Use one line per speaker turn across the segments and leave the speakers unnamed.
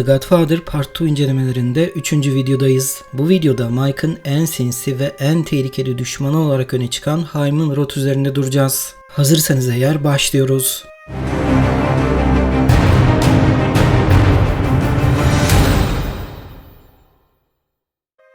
The Godfather Part 2 incelemelerinde 3. videodayız. Bu videoda Mike'ın en sinsi ve en tehlikeli düşmanı olarak öne çıkan Hyman Roth üzerinde duracağız. Hazırsanız eğer başlıyoruz.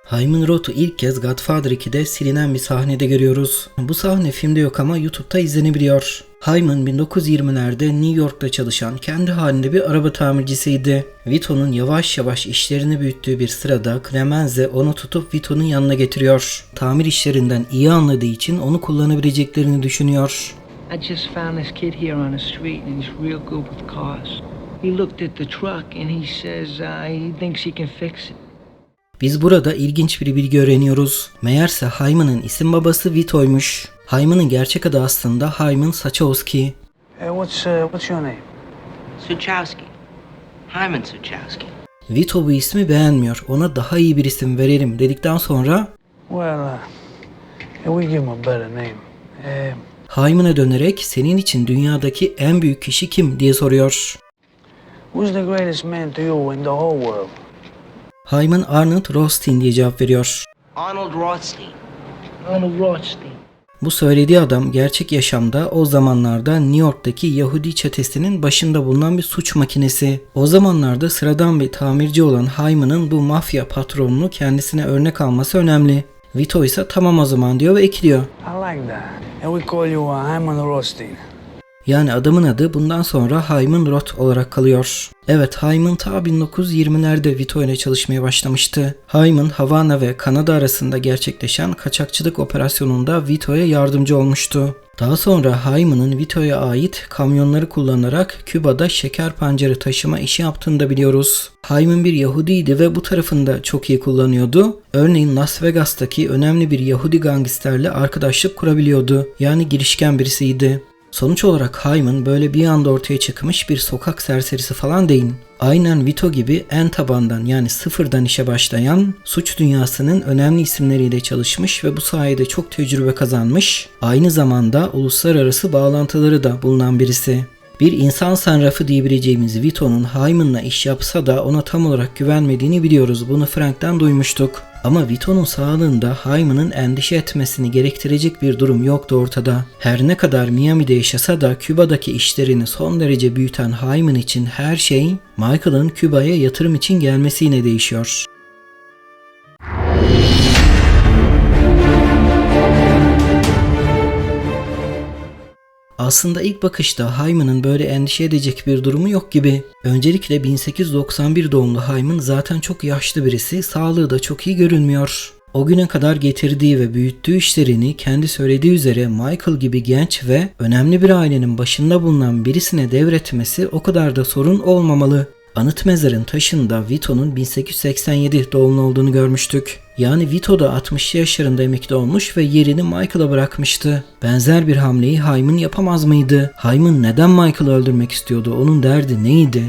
Hyman Roth'u ilk kez Godfather 2'de silinen bir sahnede görüyoruz. Bu sahne filmde yok ama YouTube'da izlenebiliyor. Hyman 1920'lerde New York'ta çalışan kendi halinde bir araba tamircisiydi. Vito'nun yavaş yavaş işlerini büyüttüğü bir sırada Clemenze onu tutup Vito'nun yanına getiriyor. Tamir işlerinden iyi anladığı için onu kullanabileceklerini düşünüyor.
I just found this kid here on the street and he's real good with cars. He looked at the truck and he says uh, he thinks he can fix it.
Biz burada ilginç bir bilgi öğreniyoruz. Meğerse Hyman'ın isim babası Vito'ymuş. Hyman'ın gerçek adı aslında Hyman Sachowski.
Hey, what's uh, what's your name?
Suchowski. Hyman Suchowski.
Vito bu ismi beğenmiyor. Ona daha iyi bir isim verelim dedikten sonra
Well, uh, we give him a better name. Um,
Hyman'a dönerek senin için dünyadaki en büyük kişi kim diye soruyor.
who's the greatest man to you in the whole world?
Hyman Arnold Rothstein diye cevap veriyor.
Arnold Rothstein. Arnold Rothstein.
Bu söylediği adam gerçek yaşamda o zamanlarda New York'taki Yahudi çetesinin başında bulunan bir suç makinesi. O zamanlarda sıradan bir tamirci olan Hyman'ın bu mafya patronunu kendisine örnek alması önemli. Vito ise tamam o zaman diyor ve ekliyor.
I like that. And we call you uh, Hyman Rothstein.
Yani adamın adı bundan sonra Hyman Roth olarak kalıyor. Evet Hyman ta 1920'lerde Vito ile çalışmaya başlamıştı. Hyman Havana ve Kanada arasında gerçekleşen kaçakçılık operasyonunda Vito'ya yardımcı olmuştu. Daha sonra Hyman'ın Vito'ya ait kamyonları kullanarak Küba'da şeker pancarı taşıma işi yaptığını da biliyoruz. Hyman bir Yahudiydi ve bu tarafını da çok iyi kullanıyordu. Örneğin Las Vegas'taki önemli bir Yahudi gangsterle arkadaşlık kurabiliyordu. Yani girişken birisiydi. Sonuç olarak Hyman böyle bir anda ortaya çıkmış bir sokak serserisi falan değil. Aynen Vito gibi en tabandan yani sıfırdan işe başlayan, suç dünyasının önemli isimleriyle çalışmış ve bu sayede çok tecrübe kazanmış, aynı zamanda uluslararası bağlantıları da bulunan birisi. Bir insan sanrafı diyebileceğimiz Vito'nun Hyman'la iş yapsa da ona tam olarak güvenmediğini biliyoruz. Bunu Frank'ten duymuştuk. Ama Vito'nun sağlığında Hyman'ın endişe etmesini gerektirecek bir durum yoktu ortada. Her ne kadar Miami'de yaşasa da Küba'daki işlerini son derece büyüten Hyman için her şey Michael'ın Küba'ya yatırım için gelmesiyle değişiyor. Aslında ilk bakışta Hyman'ın böyle endişe edecek bir durumu yok gibi. Öncelikle 1891 doğumlu Hyman zaten çok yaşlı birisi, sağlığı da çok iyi görünmüyor. O güne kadar getirdiği ve büyüttüğü işlerini kendi söylediği üzere Michael gibi genç ve önemli bir ailenin başında bulunan birisine devretmesi o kadar da sorun olmamalı. Anıt mezarın taşında Vito'nun 1887 doğumlu olduğunu görmüştük. Yani Vito da 60 yaşlarında emekli olmuş ve yerini Michael'a bırakmıştı. Benzer bir hamleyi Hyman yapamaz mıydı? Hyman neden Michael'ı öldürmek istiyordu? Onun derdi neydi?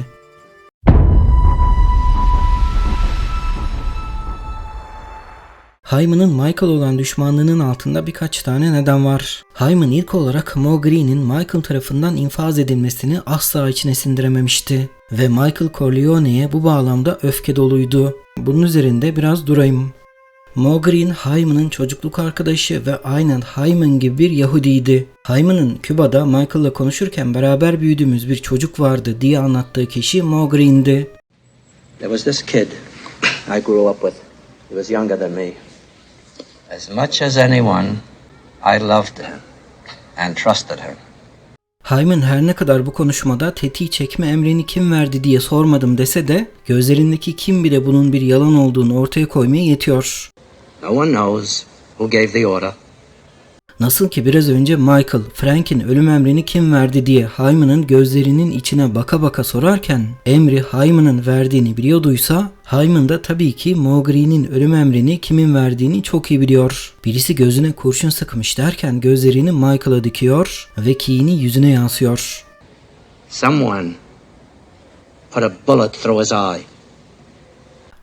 Hyman'ın Michael olan düşmanlığının altında birkaç tane neden var. Hyman ilk olarak Mo Green'in Michael tarafından infaz edilmesini asla içine sindirememişti. Ve Michael Corleone'ye bu bağlamda öfke doluydu. Bunun üzerinde biraz durayım. Mo Green, Hyman'ın çocukluk arkadaşı ve aynen Hyman gibi bir Yahudiydi. Hyman'ın Küba'da Michael'la konuşurken beraber büyüdüğümüz bir çocuk vardı diye anlattığı kişi Mo Green'di.
There was this kid I grew up with. He was younger than me. As much as anyone, I loved her and trusted her.
Hyman her ne kadar bu konuşmada tetiği çekme emrini kim verdi diye sormadım dese de gözlerindeki kim bile bunun bir yalan olduğunu ortaya koymaya yetiyor.
No one knows who gave the order.
Nasıl ki biraz önce Michael, Frank'in ölüm emrini kim verdi diye Hyman'ın gözlerinin içine baka baka sorarken emri Hyman'ın verdiğini biliyorduysa Hyman da tabii ki Mowgli'nin ölüm emrini kimin verdiğini çok iyi biliyor. Birisi gözüne kurşun sıkmış derken gözlerini Michael'a dikiyor ve kini yüzüne yansıyor.
Someone put a bullet through his eye.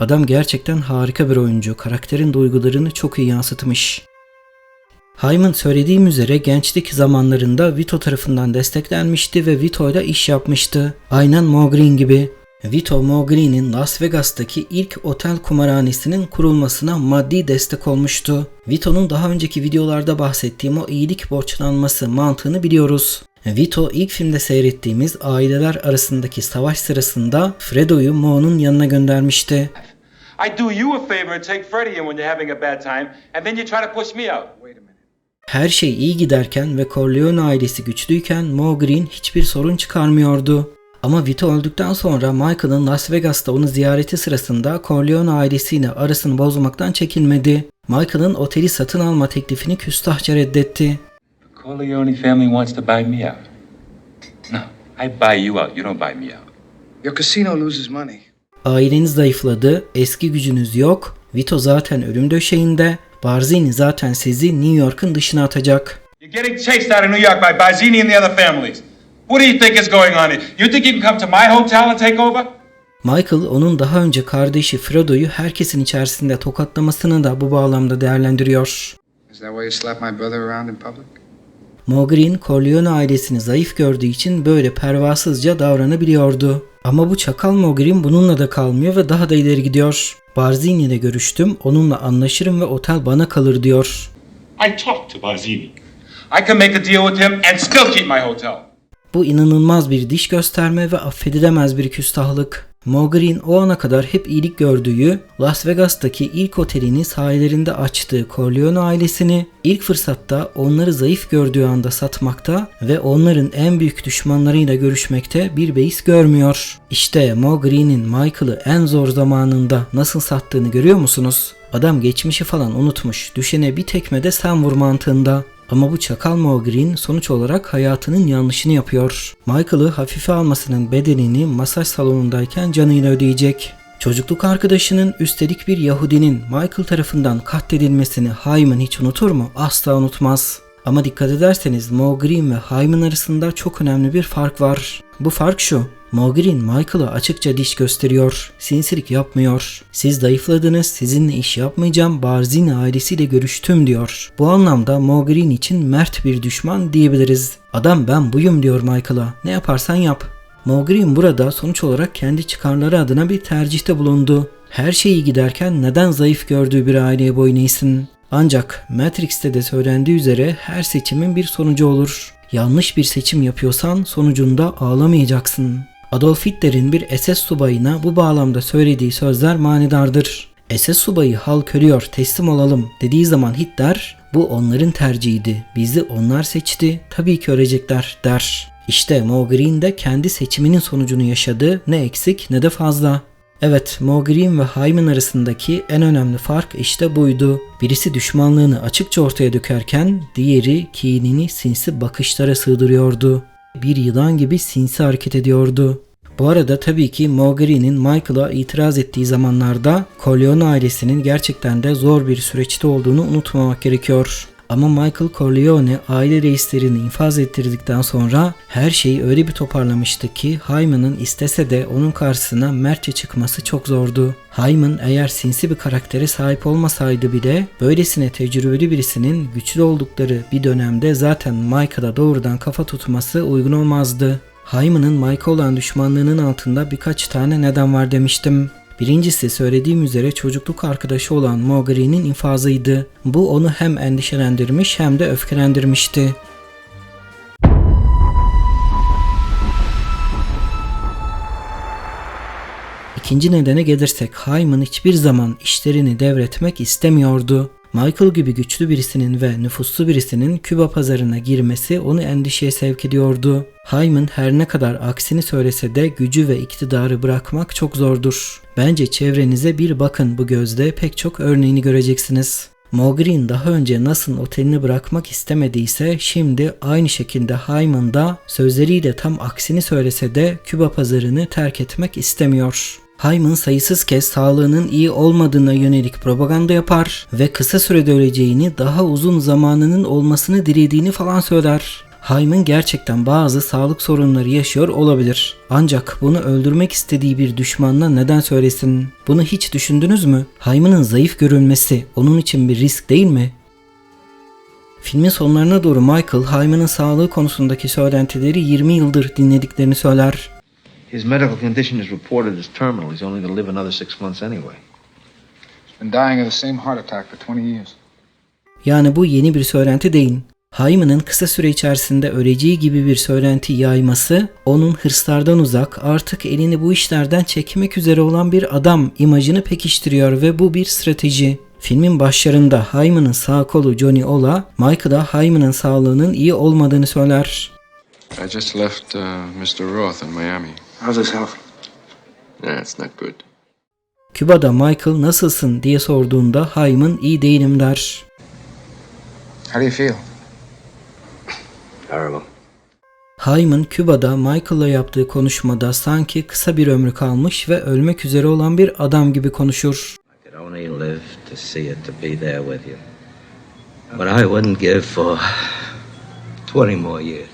Adam gerçekten harika bir oyuncu. Karakterin duygularını çok iyi yansıtmış. Hyman söylediğim üzere gençlik zamanlarında Vito tarafından desteklenmişti ve Vito ile iş yapmıştı. Aynen Mo gibi. Vito Mogherini'nin Las Vegas'taki ilk otel kumarhanesinin kurulmasına maddi destek olmuştu. Vito'nun daha önceki videolarda bahsettiğim o iyilik borçlanması mantığını biliyoruz. Vito ilk filmde seyrettiğimiz aileler arasındaki savaş sırasında Fredo'yu Mo'nun yanına göndermişti.
I do you a favor and take Freddie in when you're having a bad time, and then you try to push me out.
Her şey iyi giderken ve Corleone ailesi güçlüyken Mo Green hiçbir sorun çıkarmıyordu. Ama Vito öldükten sonra Michael'ın Las Vegas'ta onu ziyareti sırasında Corleone ailesiyle arasını bozmaktan çekinmedi. Michael'ın oteli satın alma teklifini küstahça reddetti.
The Corleone family wants to buy me out. No, I buy you out. You don't buy me out.
Your casino loses money.
Aileniz zayıfladı, eski gücünüz yok, Vito zaten ölüm döşeğinde, Barzini zaten sizi New York'un dışına atacak.
You're getting chased out of New York by Barzini and the other families. What do you think is going on here? You think you can come to my hotel and take over?
Michael onun daha önce kardeşi Fredo'yu herkesin içerisinde tokatlamasını da bu bağlamda değerlendiriyor.
Is that why you slap my brother around in public?
Mogrin, Corleone ailesini zayıf gördüğü için böyle pervasızca davranabiliyordu. Ama bu çakal Mogrin bununla da kalmıyor ve daha da ileri gidiyor. Barzini ile görüştüm, onunla anlaşırım ve otel bana kalır diyor.
I talked to Barzini. I can make a deal with him and still keep my hotel.
Bu inanılmaz bir diş gösterme ve affedilemez bir küstahlık. Mogrin o ana kadar hep iyilik gördüğü Las Vegas'taki ilk otelini sahilerinde açtığı Corleone ailesini ilk fırsatta onları zayıf gördüğü anda satmakta ve onların en büyük düşmanlarıyla görüşmekte bir beis görmüyor. İşte Mogrin'in Michael'ı en zor zamanında nasıl sattığını görüyor musunuz? Adam geçmişi falan unutmuş. Düşene bir tekmede sen vur mantığında. Ama bu çakal Mogrin sonuç olarak hayatının yanlışını yapıyor. Michael'ı hafife almasının bedelini masaj salonundayken canıyla ödeyecek. Çocukluk arkadaşının üstelik bir Yahudinin Michael tarafından katledilmesini Hyman hiç unutur mu? Asla unutmaz. Ama dikkat ederseniz Mogrin ve Hyman arasında çok önemli bir fark var. Bu fark şu. Mogrin Michael'a açıkça diş gösteriyor. Sinsilik yapmıyor. Siz zayıfladınız, sizinle iş yapmayacağım, Barzini ailesiyle görüştüm diyor. Bu anlamda Mogrin için mert bir düşman diyebiliriz. Adam ben buyum diyor Michael'a. Ne yaparsan yap. Mogrin burada sonuç olarak kendi çıkarları adına bir tercihte bulundu. Her şeyi giderken neden zayıf gördüğü bir aileye boyun eğsin? Ancak Matrix'te de söylendiği üzere her seçimin bir sonucu olur. Yanlış bir seçim yapıyorsan sonucunda ağlamayacaksın. Adolf Hitler'in bir SS subayına bu bağlamda söylediği sözler manidardır. SS subayı halk ölüyor teslim olalım dediği zaman Hitler bu onların tercihiydi. Bizi onlar seçti. Tabii ki ölecekler der. İşte Mogrin de kendi seçiminin sonucunu yaşadı. Ne eksik ne de fazla. Evet, Mogrin ve Hyman arasındaki en önemli fark işte buydu. Birisi düşmanlığını açıkça ortaya dökerken diğeri kinini sinsi bakışlara sığdırıyordu. Bir yılan gibi sinsi hareket ediyordu. Bu arada tabii ki Mogherini'nin Michael'a itiraz ettiği zamanlarda Corleone ailesinin gerçekten de zor bir süreçte olduğunu unutmamak gerekiyor. Ama Michael Corleone aile reislerini infaz ettirdikten sonra her şeyi öyle bir toparlamıştı ki Hyman'ın istese de onun karşısına mertçe çıkması çok zordu. Hyman eğer sinsi bir karaktere sahip olmasaydı bile böylesine tecrübeli birisinin güçlü oldukları bir dönemde zaten Michael'a doğrudan kafa tutması uygun olmazdı. Hyman'ın Mike'a olan düşmanlığının altında birkaç tane neden var demiştim. Birincisi söylediğim üzere çocukluk arkadaşı olan Mogherini infazıydı. Bu onu hem endişelendirmiş hem de öfkelendirmişti. İkinci nedene gelirsek Hyman hiçbir zaman işlerini devretmek istemiyordu. Michael gibi güçlü birisinin ve nüfuslu birisinin Küba pazarına girmesi onu endişeye sevk ediyordu. Hyman her ne kadar aksini söylese de gücü ve iktidarı bırakmak çok zordur. Bence çevrenize bir bakın bu gözde pek çok örneğini göreceksiniz. Mogrin daha önce nasıl otelini bırakmak istemediyse şimdi aynı şekilde Hyman da sözleriyle tam aksini söylese de Küba pazarını terk etmek istemiyor. Hyman sayısız kez sağlığının iyi olmadığına yönelik propaganda yapar ve kısa sürede öleceğini, daha uzun zamanının olmasını dilediğini falan söyler. Hyman gerçekten bazı sağlık sorunları yaşıyor olabilir. Ancak bunu öldürmek istediği bir düşmanla neden söylesin? Bunu hiç düşündünüz mü? Hyman'ın zayıf görülmesi onun için bir risk değil mi? Filmin sonlarına doğru Michael, Hyman'ın sağlığı konusundaki söylentileri 20 yıldır dinlediklerini söyler.
His medical condition is reported as terminal. He's only going to live another six months anyway.
He's been dying of the same heart attack for 20 years.
Yani bu yeni bir söylenti değil. Hyman'ın kısa süre içerisinde öleceği gibi bir söylenti yayması, onun hırslardan uzak, artık elini bu işlerden çekmek üzere olan bir adam imajını pekiştiriyor ve bu bir strateji. Filmin başlarında Hyman'ın sağ kolu Johnny Ola, Michael'a Hyman'ın sağlığının iyi olmadığını söyler.
I just left uh, Mr. Roth in Miami.
How's his health?
Yeah, it's not good.
Küba'da Michael nasılsın diye sorduğunda Hyman iyi değilim der.
How do you feel?
Terrible.
Hyman Küba'da Michael'la yaptığı konuşmada sanki kısa bir ömrü kalmış ve ölmek üzere olan bir adam gibi konuşur.
I could only live to see it, to be there with you. But I wouldn't give for 20 more years.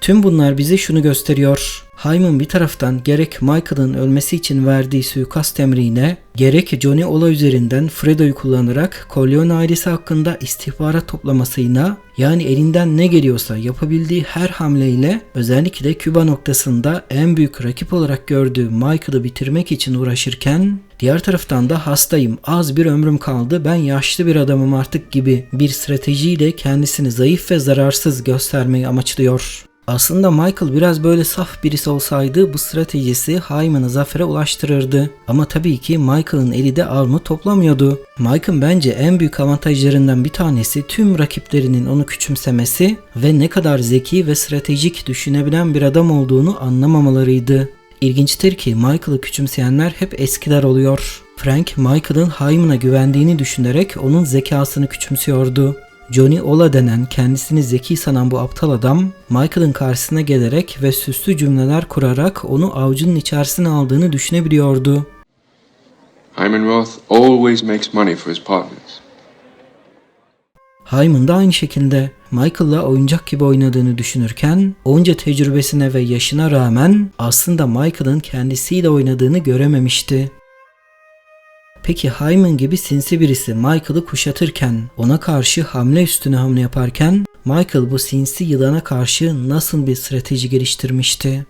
Tüm bunlar bize şunu gösteriyor. Hyman bir taraftan gerek Michael'ın ölmesi için verdiği suikast emriyle, gerek Johnny Ola üzerinden Fredo'yu kullanarak Corleone ailesi hakkında istihbarat toplamasıyla, yani elinden ne geliyorsa yapabildiği her hamleyle özellikle Küba noktasında en büyük rakip olarak gördüğü Michael'ı bitirmek için uğraşırken, diğer taraftan da hastayım, az bir ömrüm kaldı, ben yaşlı bir adamım artık gibi bir stratejiyle kendisini zayıf ve zararsız göstermeyi amaçlıyor. Aslında Michael biraz böyle saf birisi olsaydı bu stratejisi Hyman'ı zafere ulaştırırdı. Ama tabii ki Michael'ın eli de armut toplamıyordu. Michael'ın bence en büyük avantajlarından bir tanesi tüm rakiplerinin onu küçümsemesi ve ne kadar zeki ve stratejik düşünebilen bir adam olduğunu anlamamalarıydı. İlginçtir ki Michael'ı küçümseyenler hep eskiler oluyor. Frank, Michael'ın Hyman'a güvendiğini düşünerek onun zekasını küçümsüyordu. Johnny Ola denen kendisini zeki sanan bu aptal adam Michael'ın karşısına gelerek ve süslü cümleler kurarak onu avucunun içerisine aldığını düşünebiliyordu.
Hyman Roth always makes money for his partners.
Hyman da aynı şekilde Michael'la oyuncak gibi oynadığını düşünürken onca tecrübesine ve yaşına rağmen aslında Michael'ın kendisiyle oynadığını görememişti. Peki Hyman gibi sinsi birisi Michael'ı kuşatırken, ona karşı hamle üstüne hamle yaparken Michael bu sinsi yılana karşı nasıl bir strateji geliştirmişti?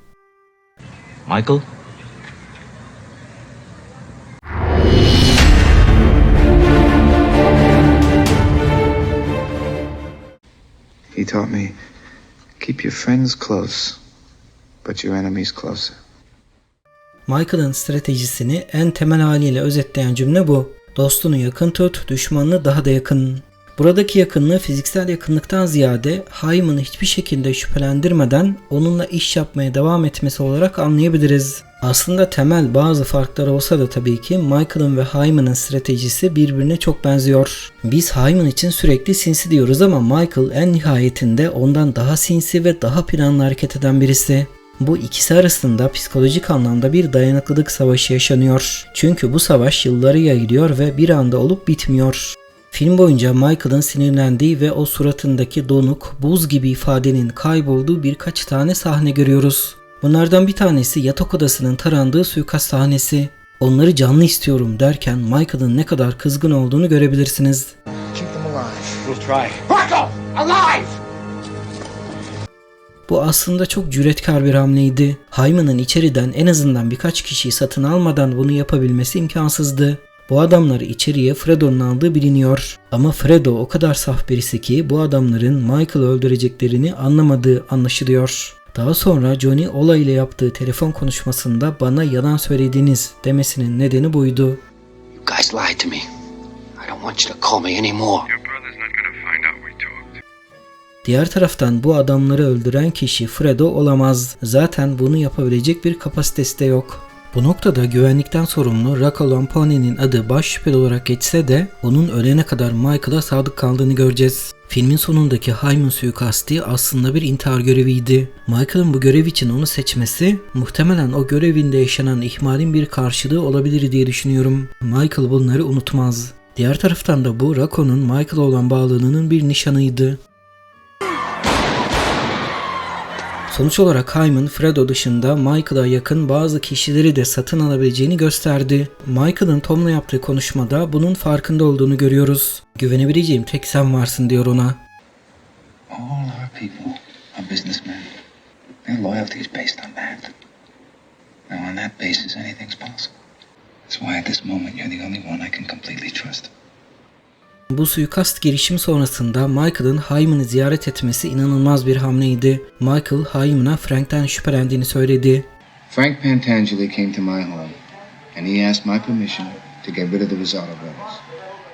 Michael?
He taught me keep your friends close, but your enemies closer.
Michael'ın stratejisini en temel haliyle özetleyen cümle bu. Dostunu yakın tut, düşmanını daha da yakın. Buradaki yakınlığı fiziksel yakınlıktan ziyade Hyman'ı hiçbir şekilde şüphelendirmeden onunla iş yapmaya devam etmesi olarak anlayabiliriz. Aslında temel bazı farklar olsa da tabii ki Michael'ın ve Hyman'ın stratejisi birbirine çok benziyor. Biz Hyman için sürekli sinsi diyoruz ama Michael en nihayetinde ondan daha sinsi ve daha planlı hareket eden birisi. Bu ikisi arasında psikolojik anlamda bir dayanıklılık savaşı yaşanıyor. Çünkü bu savaş yılları yayılıyor ve bir anda olup bitmiyor. Film boyunca Michael'ın sinirlendiği ve o suratındaki donuk, buz gibi ifadenin kaybolduğu birkaç tane sahne görüyoruz. Bunlardan bir tanesi yatak odasının tarandığı suikast sahnesi. Onları canlı istiyorum derken Michael'ın ne kadar kızgın olduğunu görebilirsiniz.
Keep them alive.
We'll try.
Bu aslında çok cüretkar bir hamleydi. Hyman'ın içeriden en azından birkaç kişiyi satın almadan bunu yapabilmesi imkansızdı. Bu adamları içeriye Fredo'nun aldığı biliniyor. Ama Fredo o kadar saf birisi ki bu adamların Michael'ı öldüreceklerini anlamadığı anlaşılıyor. Daha sonra Johnny Ola ile yaptığı telefon konuşmasında bana yalan söylediniz demesinin nedeni buydu.
You guys lied to me. I don't want you to call me anymore.
Diğer taraftan bu adamları öldüren kişi Fredo olamaz. Zaten bunu yapabilecek bir kapasitesi de yok. Bu noktada güvenlikten sorumlu Rocco Lampone'nin adı baş şüpheli olarak geçse de onun ölene kadar Michael'a sadık kaldığını göreceğiz. Filmin sonundaki Hyman suikasti aslında bir intihar göreviydi. Michael'ın bu görev için onu seçmesi muhtemelen o görevinde yaşanan ihmalin bir karşılığı olabilir diye düşünüyorum. Michael bunları unutmaz. Diğer taraftan da bu Rocco'nun Michael'a olan bağlılığının bir nişanıydı. Sonuç olarak Hyman, Fredo dışında Michael'a yakın bazı kişileri de satın alabileceğini gösterdi. Michael'ın Tom'la yaptığı konuşmada bunun farkında olduğunu görüyoruz. Güvenebileceğim tek sen varsın diyor ona.
All our people are businessmen. Their loyalty is based on that. Now, on that basis, anything's possible. That's why at this moment you're the only one I can completely trust.
Bu suikast girişimi sonrasında Michael'ın Hyman'ı ziyaret etmesi inanılmaz bir hamleydi. Michael, Hyman'a Frank'ten şüphelendiğini söyledi.
Frank Pantangeli came to my home, and he asked my permission to get rid of the Rosado brothers.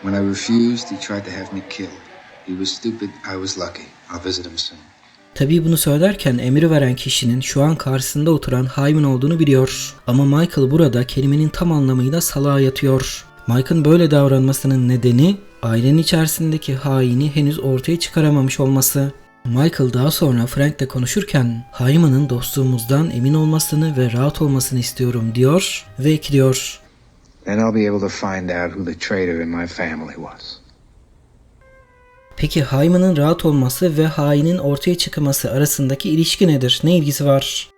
When I refused, he tried to have me killed. He was stupid. I was lucky. I'll visit him soon.
Tabii bunu söylerken emri veren kişinin şu an karşısında oturan Hyman olduğunu biliyor. Ama Michael burada kelimenin tam anlamıyla salağa yatıyor. Mike'ın böyle davranmasının nedeni ailenin içerisindeki haini henüz ortaya çıkaramamış olması. Michael daha sonra Frank'le konuşurken Hyman'ın dostluğumuzdan emin olmasını ve rahat olmasını istiyorum diyor ve ekliyor.
Then I'll be able to find out who the traitor in my family was.
Peki Hyman'ın rahat olması ve hainin ortaya çıkması arasındaki ilişki nedir? Ne ilgisi var?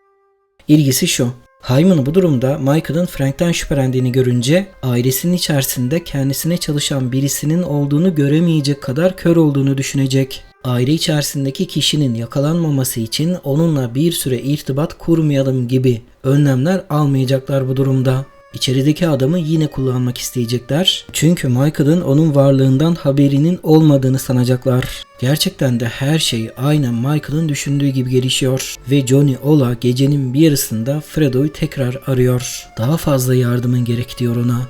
İlgisi şu. Hyman bu durumda Michael'ın Frank'ten şüphelendiğini görünce ailesinin içerisinde kendisine çalışan birisinin olduğunu göremeyecek kadar kör olduğunu düşünecek. Aile içerisindeki kişinin yakalanmaması için onunla bir süre irtibat kurmayalım gibi önlemler almayacaklar bu durumda. İçerideki adamı yine kullanmak isteyecekler. Çünkü Michael'ın onun varlığından haberinin olmadığını sanacaklar. Gerçekten de her şey aynen Michael'ın düşündüğü gibi gelişiyor. Ve Johnny Ola gecenin bir yarısında Fredo'yu tekrar arıyor. Daha fazla yardımın gerek diyor ona.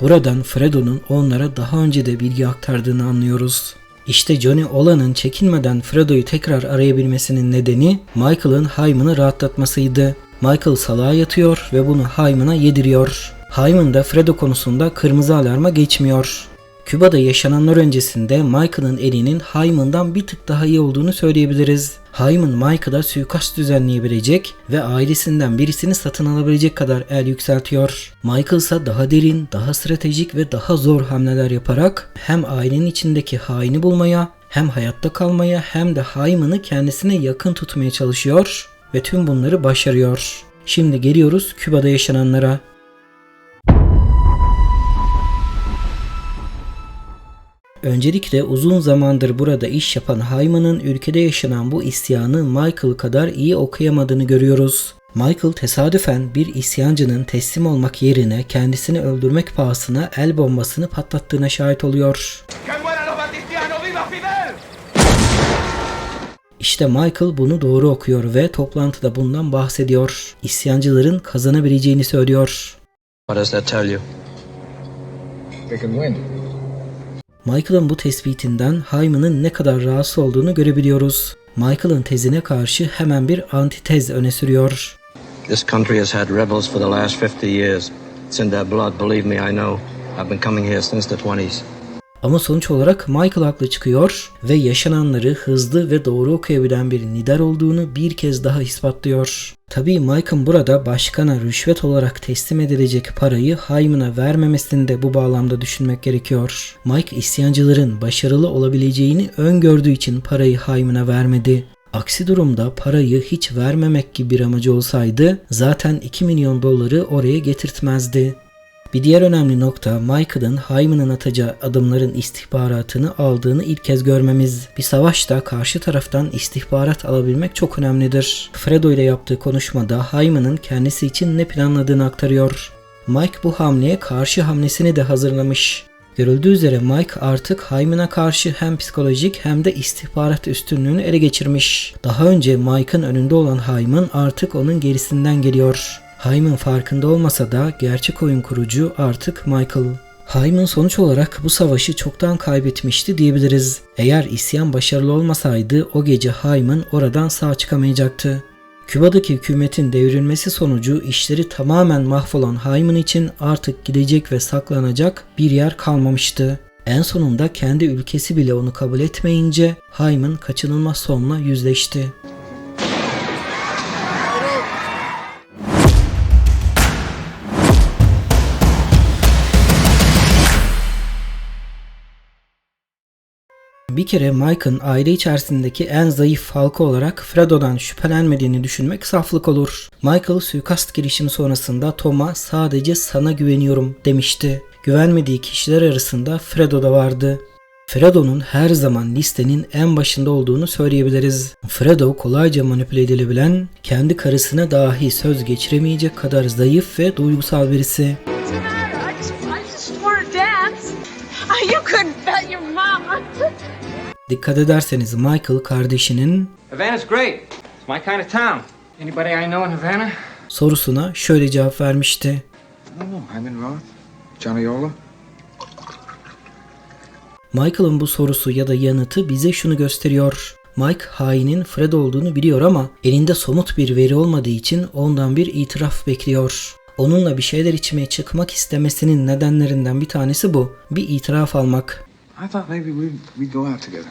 Buradan Fredo'nun onlara daha önce de bilgi aktardığını anlıyoruz. İşte Johnny Ola'nın çekinmeden Fredo'yu tekrar arayabilmesinin nedeni Michael'ın Hyman'ı rahatlatmasıydı. Michael salağa yatıyor ve bunu Hyman'a yediriyor. Hyman da Fredo konusunda kırmızı alarma geçmiyor. Küba'da yaşananlar öncesinde Michael'ın elinin Hyman'dan bir tık daha iyi olduğunu söyleyebiliriz. Hyman Michael'a suikast düzenleyebilecek ve ailesinden birisini satın alabilecek kadar el yükseltiyor. Michael ise daha derin, daha stratejik ve daha zor hamleler yaparak hem ailenin içindeki haini bulmaya hem hayatta kalmaya hem de Hyman'ı kendisine yakın tutmaya çalışıyor ve tüm bunları başarıyor. Şimdi geliyoruz Küba'da yaşananlara. Öncelikle uzun zamandır burada iş yapan Hyman'ın ülkede yaşanan bu isyanı Michael kadar iyi okuyamadığını görüyoruz. Michael tesadüfen bir isyancının teslim olmak yerine kendisini öldürmek pahasına el bombasını patlattığına şahit oluyor. İşte Michael bunu doğru okuyor ve toplantıda bundan bahsediyor. İsyancıların kazanabileceğini söylüyor.
What does that tell you?
They can win.
Michael'ın bu tespitinden Hyman'ın ne kadar rahatsız olduğunu görebiliyoruz. Michael'ın tezine karşı hemen bir antitez öne sürüyor.
This country has had rebels for the last 50 years. It's in their blood, believe me, I know. I've been coming here since the 20s.
Ama sonuç olarak Michael haklı çıkıyor ve yaşananları hızlı ve doğru okuyabilen bir lider olduğunu bir kez daha ispatlıyor. Tabii Mike'ın burada başkana rüşvet olarak teslim edilecek parayı Hyman'a vermemesini de bu bağlamda düşünmek gerekiyor. Mike isyancıların başarılı olabileceğini öngördüğü için parayı Hyman'a vermedi. Aksi durumda parayı hiç vermemek gibi bir amacı olsaydı zaten 2 milyon doları oraya getirtmezdi. Bir diğer önemli nokta Michael'ın Hyman'ın atacağı adımların istihbaratını aldığını ilk kez görmemiz. Bir savaşta karşı taraftan istihbarat alabilmek çok önemlidir. Fredo ile yaptığı konuşmada Hyman'ın kendisi için ne planladığını aktarıyor. Mike bu hamleye karşı hamlesini de hazırlamış. Görüldüğü üzere Mike artık Hyman'a karşı hem psikolojik hem de istihbarat üstünlüğünü ele geçirmiş. Daha önce Mike'ın önünde olan Hyman artık onun gerisinden geliyor. Hyman farkında olmasa da gerçek oyun kurucu artık Michael. Hyman sonuç olarak bu savaşı çoktan kaybetmişti diyebiliriz. Eğer isyan başarılı olmasaydı o gece Hyman oradan sağ çıkamayacaktı. Küba'daki hükümetin devrilmesi sonucu işleri tamamen mahvolan Hyman için artık gidecek ve saklanacak bir yer kalmamıştı. En sonunda kendi ülkesi bile onu kabul etmeyince Hyman kaçınılmaz sonla yüzleşti. Bir kere Mike'ın aile içerisindeki en zayıf halka olarak Fredo'dan şüphelenmediğini düşünmek saflık olur. Michael suikast girişimi sonrasında Tom'a sadece sana güveniyorum demişti. Güvenmediği kişiler arasında Fredo da vardı. Fredo'nun her zaman listenin en başında olduğunu söyleyebiliriz. Fredo kolayca manipüle edilebilen, kendi karısına dahi söz geçiremeyecek kadar zayıf ve duygusal birisi.
You couldn't bet your.
Dikkat ederseniz Michael kardeşinin
Havana's great. It's my kind of town. Anybody I know in Havana?
sorusuna şöyle cevap vermişti. Michael'ın bu sorusu ya da yanıtı bize şunu gösteriyor. Mike hainin Fred olduğunu biliyor ama elinde somut bir veri olmadığı için ondan bir itiraf bekliyor. Onunla bir şeyler içmeye çıkmak istemesinin nedenlerinden bir tanesi bu. Bir itiraf almak.
I thought maybe we'd, we'd go out together.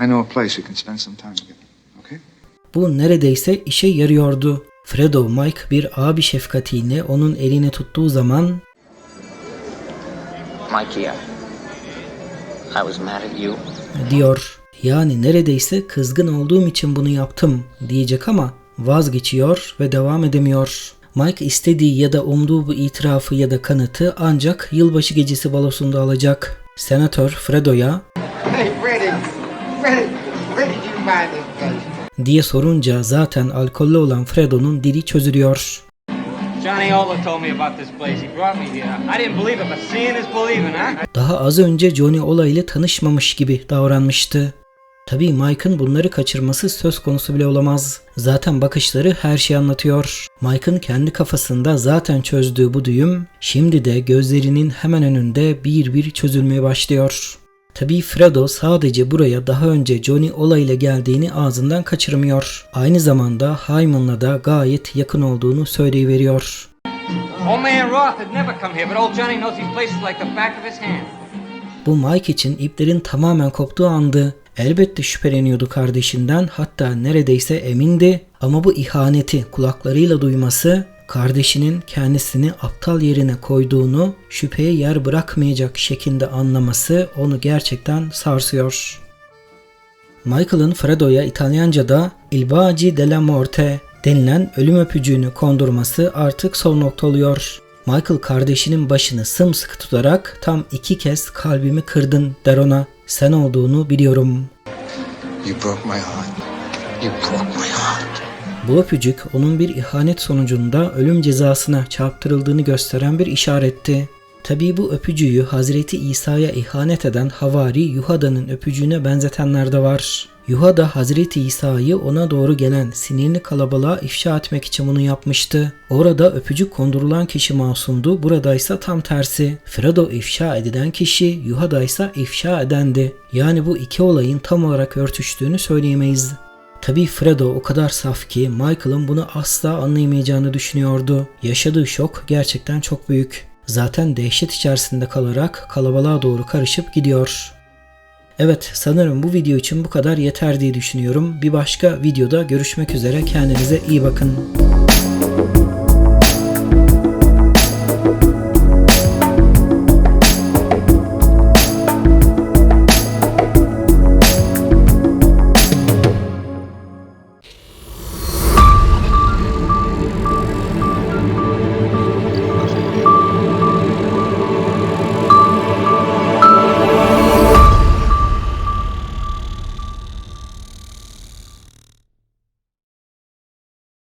I know a place we can spend some time together. Okay?
Bu neredeyse işe yarıyordu. Fredo Mike bir abi şefkatiyle onun elini tuttuğu zaman
Mikey, I, I was mad at you.
diyor. Yani neredeyse kızgın olduğum için bunu yaptım diyecek ama vazgeçiyor ve devam edemiyor. Mike istediği ya da umduğu bu itirafı ya da kanıtı ancak yılbaşı gecesi balosunda alacak. Senatör Fredo'ya
Hey, Freddie, Freddie, where did you find this place?
diye sorunca zaten alkollü olan Fredo'nun dili çözülüyor. Daha az önce Johnny Ola ile tanışmamış gibi davranmıştı. Tabii Mike'ın bunları kaçırması söz konusu bile olamaz. Zaten bakışları her şeyi anlatıyor. Mike'ın kendi kafasında zaten çözdüğü bu düğüm şimdi de gözlerinin hemen önünde bir bir çözülmeye başlıyor. Tabii Fredo sadece buraya daha önce Johnny Ola ile geldiğini ağzından kaçırmıyor. Aynı zamanda Hyman'la da gayet yakın olduğunu söyleyiveriyor.
Old man Roth had never come here, but old Johnny knows these places like the back of his hand.
Bu Mike için iplerin tamamen koptuğu andı. Elbette şüpheleniyordu kardeşinden hatta neredeyse emindi ama bu ihaneti kulaklarıyla duyması kardeşinin kendisini aptal yerine koyduğunu şüpheye yer bırakmayacak şekilde anlaması onu gerçekten sarsıyor. Michael'ın Fredo'ya İtalyanca'da Il Baci della Morte denilen ölüm öpücüğünü kondurması artık son nokta oluyor. Michael kardeşinin başını sımsıkı tutarak tam iki kez kalbimi kırdın der ona. Sen olduğunu biliyorum.
You broke my heart. You broke my heart.
Bu öpücük onun bir ihanet sonucunda ölüm cezasına çarptırıldığını gösteren bir işaretti. Tabii bu öpücüğü Hazreti İsa'ya ihanet eden Havari Yuhada'nın öpücüğüne benzetenler de var. Yuhada Hazreti İsa'yı ona doğru gelen sinirli kalabalığa ifşa etmek için bunu yapmıştı. Orada öpücük kondurulan kişi masumdu, buradaysa tam tersi. Fredo ifşa edilen kişi, Yuhada ise ifşa edendi. Yani bu iki olayın tam olarak örtüştüğünü söyleyemeyiz. Tabii Fredo o kadar saf ki Michael'ın bunu asla anlayamayacağını düşünüyordu. Yaşadığı şok gerçekten çok büyük. Zaten dehşet içerisinde kalarak kalabalığa doğru karışıp gidiyor. Evet sanırım bu video için bu kadar yeter diye düşünüyorum. Bir başka videoda görüşmek üzere kendinize iyi bakın.